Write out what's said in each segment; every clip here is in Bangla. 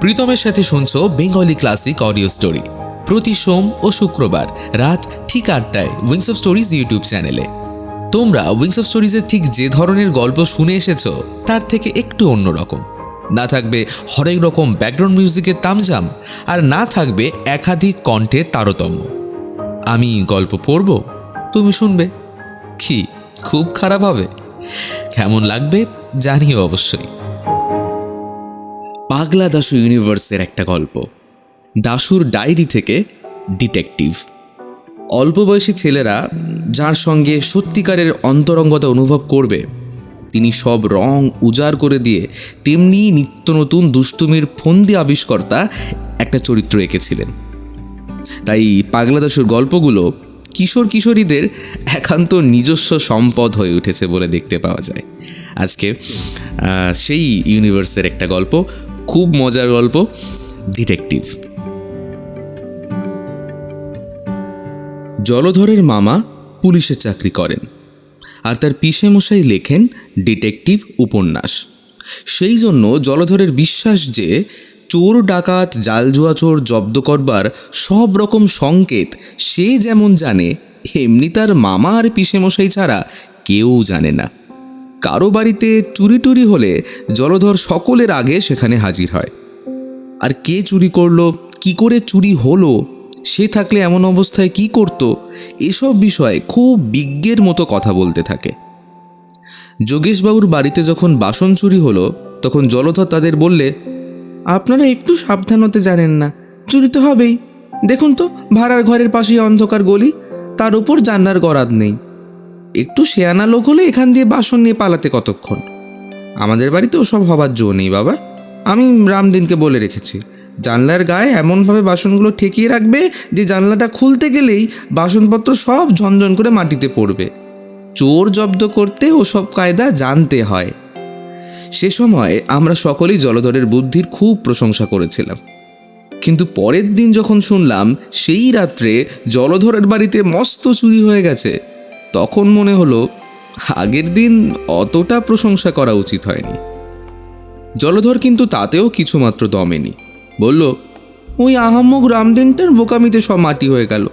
প্রীতমের সাথে শুনছো বেঙ্গলি ক্লাসিক অডিও স্টোরি। প্রতি সোম ও শুক্রবার রাত ঠিক আটটায় উইংস অফ স্টোরিজ ইউটিউব চ্যানেলে। তোমরা উইংস অফ স্টোরিজের ঠিক যে ধরনের গল্প শুনে এসেছ, তার থেকে একটু অন্যরকম। না থাকবে হরেক রকম ব্যাকগ্রাউন্ড মিউজিকের তামজাম আর না থাকবে একাধিক কণ্ঠের তারতম্য। আমি গল্প পড়ব, তুমি শুনবে। কি খুব খারাপ হবে। কেমন লাগবে জানিও অবশ্যই। পাগলা দাশু ইউনিভার্সের একটা গল্প। দাশুর ডায়েরি থেকে ডিটেকটিভ। অল্প বয়সী ছেলেরা যার সঙ্গে সত্যিকারের অন্তরঙ্গতা অনুভব করবে, তিনি সব রং উজাড় করে দিয়ে তেমনি নিত্য নতুন দুষ্টুমির ফন্দি আবিষ্কর্তা একটা চরিত্র এঁকেছিলেন। তাই পাগলা দাশুর গল্পগুলো কিশোর কিশোরীদের একান্ত নিজস্ব সম্পদ হয়ে উঠেছে বলে দেখতে পাওয়া যায়। আজকে সেই ইউনিভার্সের একটা গল্প। খুব মজার গল্প ডিটেকটিভ জলধরের মামা পুলিশের চাকরি করেন আর তার মশাই লেখেন ডিটেকটিভ উপন্যাস। সেই জন্য জলধরের বিশ্বাস যে চোর ডাকাত জালজুয়া চোর জব্দ করবার সব রকম সংকেত সে যেমন জানে, এমনি তার মামা আর মশাই ছাড়া কেউ জানে না। কারও বাড়িতে চুরি টুরি হলে জলধর সকলের আগে সেখানে হাজির হয়। আর কে চুরি করল, কি করে চুরি হলো, সে থাকলে এমন অবস্থায় কি করত, এসব বিষয়ে খুব বিজ্ঞের মতো কথা বলতে থাকে। যোগেশবাবুর বাড়িতে যখন বাসন চুরি হলো, তখন জলধর তাদের বললে, আপনারা একটু সাবধান হতে জানেন না, চুরি তো হবেই। দেখুন তো, ভাড়ার ঘরের পাশেই অন্ধকার গলি, তার উপর জানলার গরাদ নেই। একটু শেয়ানা লোক হলে এখান দিয়ে বাসন নিয়ে পালাতে কতক্ষণ? আমাদের বাড়িতে ওসব হবার জো নেই, বাবা। আমি রামদিনকে বলে রেখেছি, জানলার গায়ে এমনভাবে বাসনগুলো ঠেকিয়ে রাখবে যে জানলাটা খুলতে গেলেই বাসনপত্র সব ঝনঝন করে মাটিতে পড়বে। চোর জব্দ করতে ওসব কায়দা জানতে হয়। সে সময় আমরা সকলেই জলধরের বুদ্ধির খুব প্রশংসা করেছিলাম। কিন্তু পরের দিন যখন শুনলাম, সেই রাত্রে জলধরের বাড়িতে মস্ত চুরি হয়ে গেছে। তখন মনে হলো, আগের দিন অতটা প্রশংসা করা উচিত হয়নি। জলধর কিন্তু তাতেও কিছুমাত্র দমেনি। বলল, ওই আহাম্মক রামদিনটার বোকামিতে সব মাটি হয়ে গেল।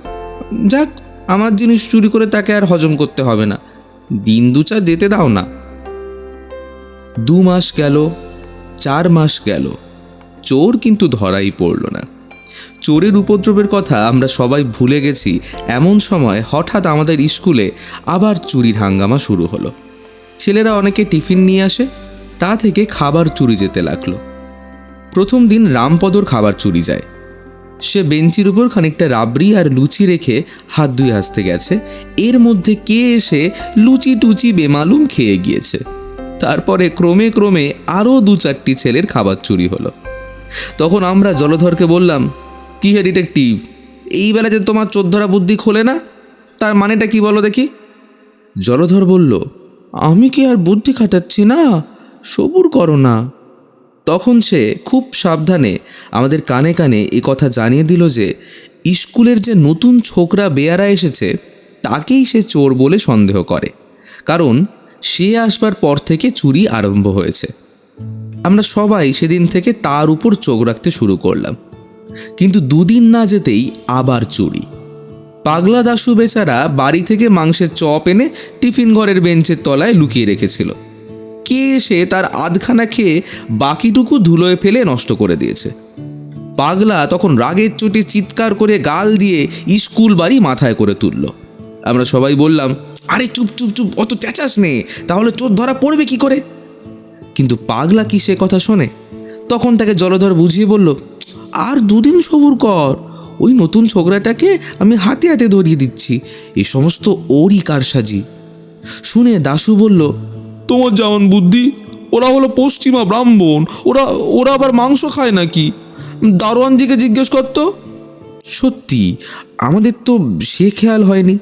যাক, আমার জিনিস চুরি করে তাকে আর হজম করতে হবে না। দিন দু চার যেতে দাও না। দু মাস গেল, চার মাস গেল। চোর কিন্তু ধরাই পড়ল না। চোরের উপদ্রবের কথা আমরা সবাই ভুলে গেছি। এমন সময় হঠাৎ আমাদের স্কুলে আবার চুরির হাঙ্গামা শুরু হলো। ছেলেরা অনেকে টিফিন নিয়ে আসে, তা থেকে খাবার চুরি যেতে লাগল। প্রথম দিন রামপদর খাবার চুরি যায়। সে বেঞ্চির উপর খানিকটা রাবড়ি আর লুচি রেখে হাত ধুয়ে আসতে গেছে। এর মধ্যে কে এসে লুচি টুচি বেমালুম খেয়ে গিয়েছে? তারপরে ক্রমে ক্রমে আরও দু চারটি ছেলের খাবার চুরি হলো। তখন আমরা জলধরকে বললাম কি হে ডিটেকটিভ? এই বেলাতে তোমার চোদ্দরা বুদ্ধি খোলে না, তার মানেটা কি বলো দেখি? জলধর বলল, আমি কি আর বুদ্ধি খাটাচ্ছি না? সবুর করো না। তখন সে খুব সাবধানে আমাদের কানে কানে এ কথা জানিয়ে দিল যে, স্কুলের যে নতুন ছোকরা বেয়ারা এসেছে, তাকেই সে চোর বলে সন্দেহ করে। কারণ সে আসবার পর থেকে চুরি আরম্ভ হয়েছে। আমরা সবাই সেদিন থেকে তার উপর চোখ রাখতে শুরু করলাম। কিন্তু দুদিন না যেতেই আবার চুরি। পাগলা দাশু বেচারা বাড়ি থেকে মাংসের চপ এনে টিফিন ঘরের বেঞ্চের তলায় লুকিয়ে রেখেছিল। কে এসে তার আধখানা খেয়ে বাকিটুকু ধুলোয় ফেলে নষ্ট করে দিয়েছে। পাগলা তখন রাগের চোটে চিৎকার করে গাল দিয়ে স্কুল বাড়ি মাথায় করে তুলল। আমরা সবাই বললাম, আরে চুপ চুপ চুপ, অত চেঁচাস নে, তাহলে চোর ধরা পড়বে কি করে? কিন্তু পাগলা কি সে কথা শোনে? তখন তাকে জলধর বুঝিয়ে বলল আর দুদিন সবুর কর। ওই নতুন ছোকরাটাকে আমি হাতে হাতে ধরিয়ে দিচ্ছি। এ সমস্ত ওরই কারসাজি। শুনে দাশু বলল তোমার যেমন বুদ্ধি ওরা হলো পশ্চিমা ব্রাহ্মণ। ওরা ওরা আবার মাংস খায় নাকি? দারোয়ানজিকে জিজ্ঞেস করতো। সত্যি আমাদের তো সে খেয়াল হয়নি।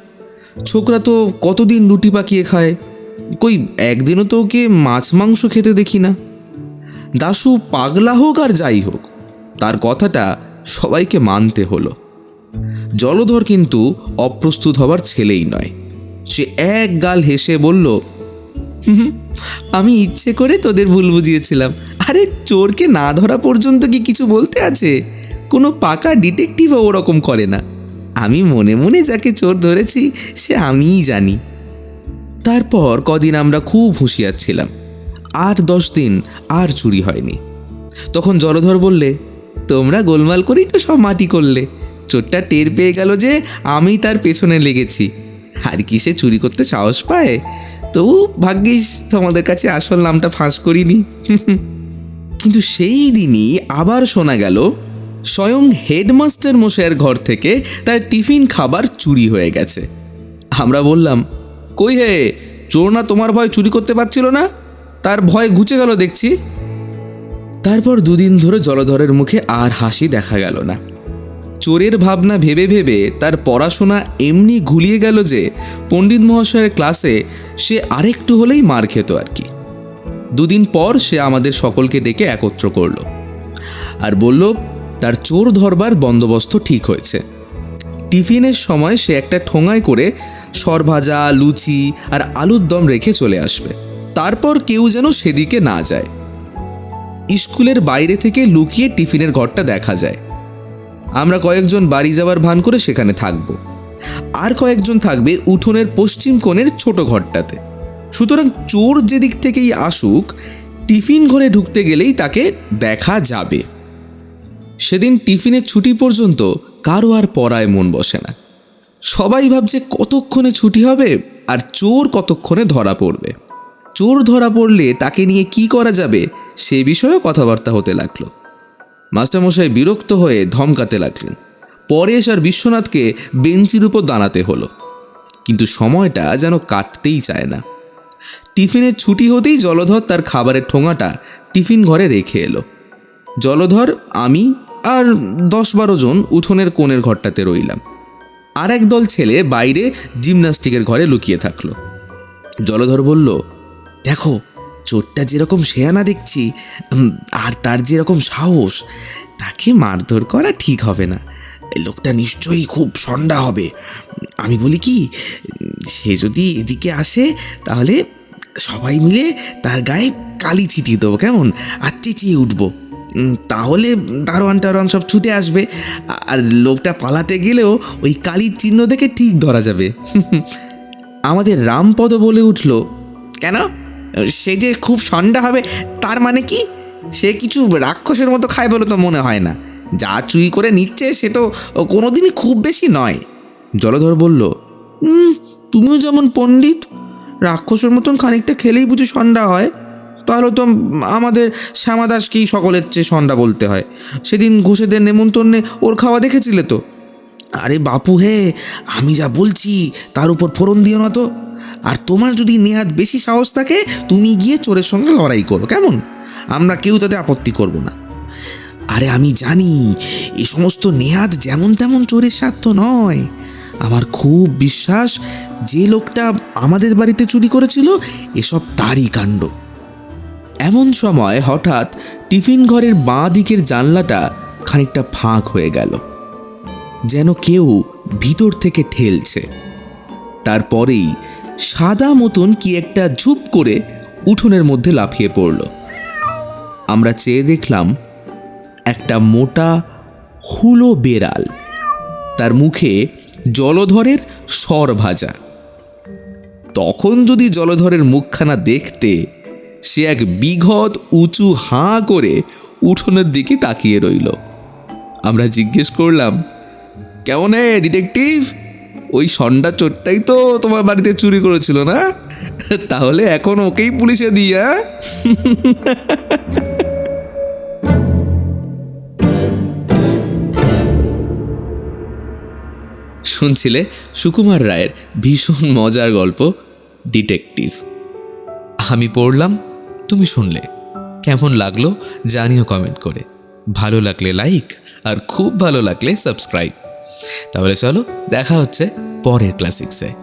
ছোকরা তো কতদিন রুটি পাকিয়ে খায়? কই একদিনও তো ওকে মাছ মাংস খেতে দেখি না। দাশু পাগলা হোক আর যাই হোক তার কথাটা সবাইকে মানতে হলো। জলধর কিন্তু অপ্রস্তুত হবার ছেলেই নয়। সে এক গাল হেসে বলল আমি ইচ্ছে করে তোদের ভুল বুঝিয়েছিলাম। আরে, চোরকে না ধরা পর্যন্ত কি কিছু বলতে আছে? কোনো পাকা ডিটেকটিভও ওরকম করে না। আমি মনে মনে যাকে চোর ধরেছি, সে আমিই জানি। তারপর কদিন আমরা খুব হুঁশিয়ার ছিলাম। আর দশ দিন আর চুরি হয়নি। তখন জলধর বললে তোমরা গোলমাল করেই তো সব মাটি করলে। চোরটা টের পেয়ে গেল যে আমি তার পেছনে লেগেছি। আর কি সে চুরি করতে সাহস পায়? তবু ভাগ্যিস তোমাদের কাছে আসল নামটা ফাঁস করিনি। কিন্তু সেই দিনই আবার শোনা গেল, স্বয়ং হেডমাস্টার মশাইয়ের ঘর থেকে তার টিফিন খাবার চুরি হয়ে গেছে। আমরা বললাম, কই হে, চোর না তোমার ভয় চুরি করতে পারছিল না? তার ভয় ঘুচে গেল দেখছি। তারপর দুদিন ধরে জলধরের মুখে আর হাসি দেখা গেল না। চোরের ভাবনা ভেবে ভেবে তার পড়াশোনা এমনি ঘুলিয়ে গেল যে পণ্ডিত মহাশয়ের ক্লাসে সে আরেকটু হলেই মার খেত আর কি। দুদিন পর সে আমাদের সকলকে ডেকে একত্র করল আর বলল, তার চোর ধরবার বন্দোবস্ত ঠিক হয়েছে। টিফিনের সময় সে একটা ঠোঙায় করে সরভাজা, লুচি আর আলুর দম রেখে চলে আসবে। তারপর কেউ যেন সেদিকে না যায়। স্কুলের বাইরে থেকে লুকিয়ে টিফিনের ঘরটা দেখা যায়। আমরা কয়েকজন বাড়ি যাওয়ার ভান করে সেখানে থাকব। আর কয়েকজন থাকবে উঠোনের পশ্চিম কোণের ছোট ঘরটাতে। সুতরাং চোর যেদিক থেকেই আসুক, টিফিন ঘরে ঢুকতে গেলেই তাকে দেখা যাবে। সেদিন টিফিনের ছুটি পর্যন্ত কারও আর পড়ায় মন বসে না। সবাই ভাবছে কতক্ষণে ছুটি হবে আর চোর কতক্ষণে ধরা পড়বে। চোর ধরা পড়লে তাকে নিয়ে কি করা যাবে সে বিষয়েও কথাবার্তা হতে লাগল। মাস্টারমশাই বিরক্ত হয়ে ধমকাতে লাগলেন। পরেশ আর বিশ্বনাথকে বেঞ্চির উপর দাঁড়াতে হলো। কিন্তু সময়টা যেন কাটতেই চায় না। টিফিনের ছুটি হতেই জলধর তার খাবারের ঠোঙাটা টিফিন ঘরে রেখে এলো। জলধর, আমি আর দশ বারো জন উঠোনের কোণের ঘরটাতে রইলাম। আর এক দল ছেলে বাইরে জিমনাস্টিকের ঘরে লুকিয়ে থাকল। জলধর বলল, দেখো চোরটা যেরকম শেয়ানা দেখছি আর তার যেরকম সাহস, তাকে মারধর করা ঠিক হবে না। লোকটা নিশ্চয়ই খুব সন্ডা হবে। আমি বলি কি, সে যদি এদিকে আসে, তাহলে সবাই মিলে তার গায়ে কালি ছিটিয়ে দেবো, কেমন? আর চেঁচিয়ে উঠবো। তাহলে দারোয়ান টারোয়ান সব ছুটে আসবে। আর লোকটা পালাতে গেলেও ওই কালির চিহ্ন দেখে ঠিক ধরা যাবে। আমাদের রামপদ বলে উঠল, কেন? সে যে খুব সন্ডা হবে তার মানে কি? সে কিছু রাক্ষসের মতো খায় বলে তো মনে হয় না। যা চুরি করে নিচ্ছে সে তো কোনোদিনই খুব বেশি নয়। জলধর বলল "উম, তুমিও যেমন পণ্ডিত রাক্ষসের মতন খানিকটা খেলেই বুঝি সন্ধ্যা হয়। তাহলে তো আমাদের শ্যামাদাসকেই সকলের চেয়ে সন্ধ্যা বলতে হয়। সেদিন ঘোষেদের নেমন্তন্নে ওর খাওয়া দেখেছিলে তো? আরে বাপু হে আমি যা বলছি তার উপর ফোড়ন দিও না তো। আর তোমার যদি নেহাত বেশি সাহস থাকে, তুমি গিয়ে চোরের সঙ্গে লড়াই করো, কেমন? আমরা কেউ তাতে আপত্তি করব না। আরে আমি জানি, এ সমস্ত নেহাত যেমন তেমন চোরের স্বার্থ নয়। আমার খুব বিশ্বাস, যে লোকটা আমাদের বাড়িতে চুরি করেছিল, এসব তারই কাণ্ড। এমন সময় হঠাৎ টিফিন ঘরের বাঁ দিকের জানলাটা খানিকটা ফাঁক হয়ে গেল। যেন কেউ ভিতর থেকে ঠেলছে। তারপরেই সাদা মতন কি একটা ঝুপ করে উঠোনের মধ্যে লাফিয়ে পড়ল। আমরা চেয়ে দেখলাম একটা মোটা, হুলো বেড়াল। তার মুখে জলধরের স্বর ভাজা। তখন যদি জলধরের মুখখানা দেখতে সে এক বিঘত উঁচু হাঁ করে উঠোনের দিকে তাকিয়ে রইল। আমরা জিজ্ঞেস করলাম, কেমন হে ডিটেকটিভ ওই সন্ডা চোরটাই তো তোমার বাড়িতে চুরি করেছিল না? তাহলে এখন ওকেই পুলিশে দিই হ্যাঁ শুনছিলে সুকুমার রায়ের ভীষণ মজার গল্প, ডিটেকটিভ। আমি পড়লাম, তুমি শুনলে। কেমন লাগল জানিও কমেন্ট করে। ভালো লাগলে লাইক আর খুব ভালো লাগলে সাবস্ক্রাইব। তাহলে চলো দেখা হচ্ছে পরের ক্লাসিক্সে